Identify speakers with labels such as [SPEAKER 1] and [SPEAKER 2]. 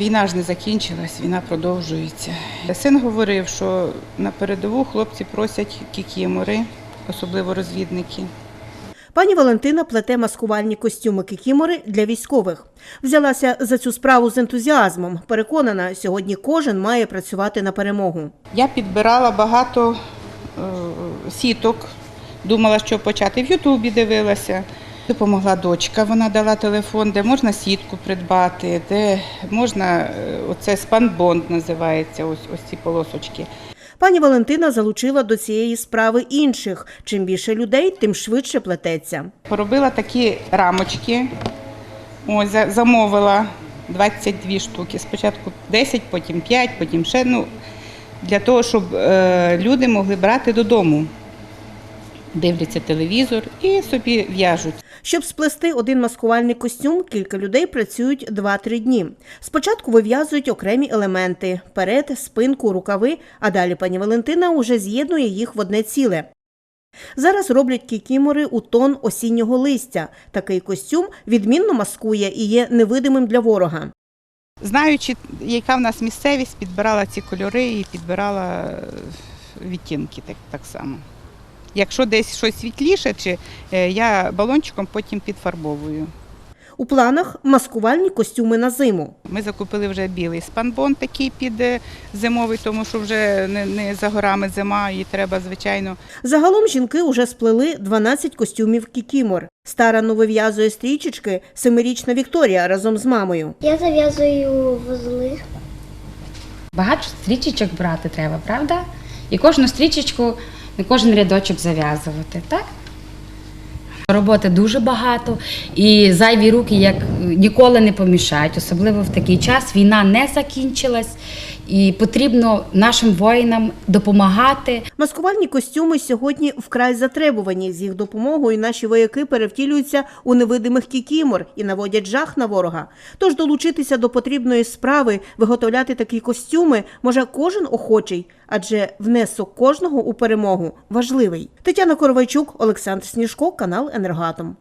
[SPEAKER 1] Війна ж не закінчилась, війна продовжується. Син говорив, що на передову хлопці просять кікімори, особливо розвідники.
[SPEAKER 2] Пані Валентина плете маскувальні костюми кікімори для військових. Взялася за цю справу з ентузіазмом. Переконана, сьогодні кожен має працювати на перемогу.
[SPEAKER 1] Я підбирала багато е, сіток, думала, що почати. В Ютубі дивилася. Допомогла дочка, вона дала телефон, де можна сітку придбати, де можна, е, оце спанбонд називається, ось, ось ці полосочки.
[SPEAKER 2] Пані Валентина залучила до цієї справи інших. Чим більше людей, тим швидше плететься.
[SPEAKER 1] Поробила такі рамочки, ось, за- замовила 22 штуки. Спочатку 10, потім 5, потім ще. Ну, для того, щоб е, люди могли брати додому. Дивляться телевізор і собі в'яжуть.
[SPEAKER 2] Щоб сплести один маскувальний костюм, кілька людей працюють 2-3 дні. Спочатку вив'язують окремі елементи – перед, спинку, рукави, а далі пані Валентина уже з'єднує їх в одне ціле. Зараз роблять кікімори у тон осіннього листя. Такий костюм відмінно маскує і є невидимим для ворога.
[SPEAKER 1] Знаючи, яка в нас місцевість, підбирала ці кольори і підбирала відтінки так, так само. Якщо десь щось світліше, чи е, я балончиком потім підфарбовую.
[SPEAKER 2] У планах маскувальні костюми на зиму.
[SPEAKER 1] Ми закупили вже білий спанбон такий під е, зимовий, тому що вже не, не за горами зима і треба, звичайно,
[SPEAKER 2] Загалом жінки уже сплели 12 костюмів кікімор. Старано вив'язує стрічечки семирічна Вікторія разом з мамою.
[SPEAKER 3] Я зав'язую вузли.
[SPEAKER 4] Багато стрічечок брати треба, правда? І кожну стрічечку, не кожен рядочок зав'язувати, так? Роботи дуже багато, і зайві руки як ніколи не помішають, особливо в такий час. Війна не закінчилась, і потрібно нашим воїнам допомагати.
[SPEAKER 2] Маскувальні костюми сьогодні вкрай затребувані. З їх допомогою наші вояки перевтілюються у невидимих кікімор і наводять жах на ворога. Тож долучитися до потрібної справи, виготовляти такі костюми може кожен охочий, адже внесок кожного у перемогу важливий. Тетяна Коровайчук, Олександр Сніжко, канал Енергатом.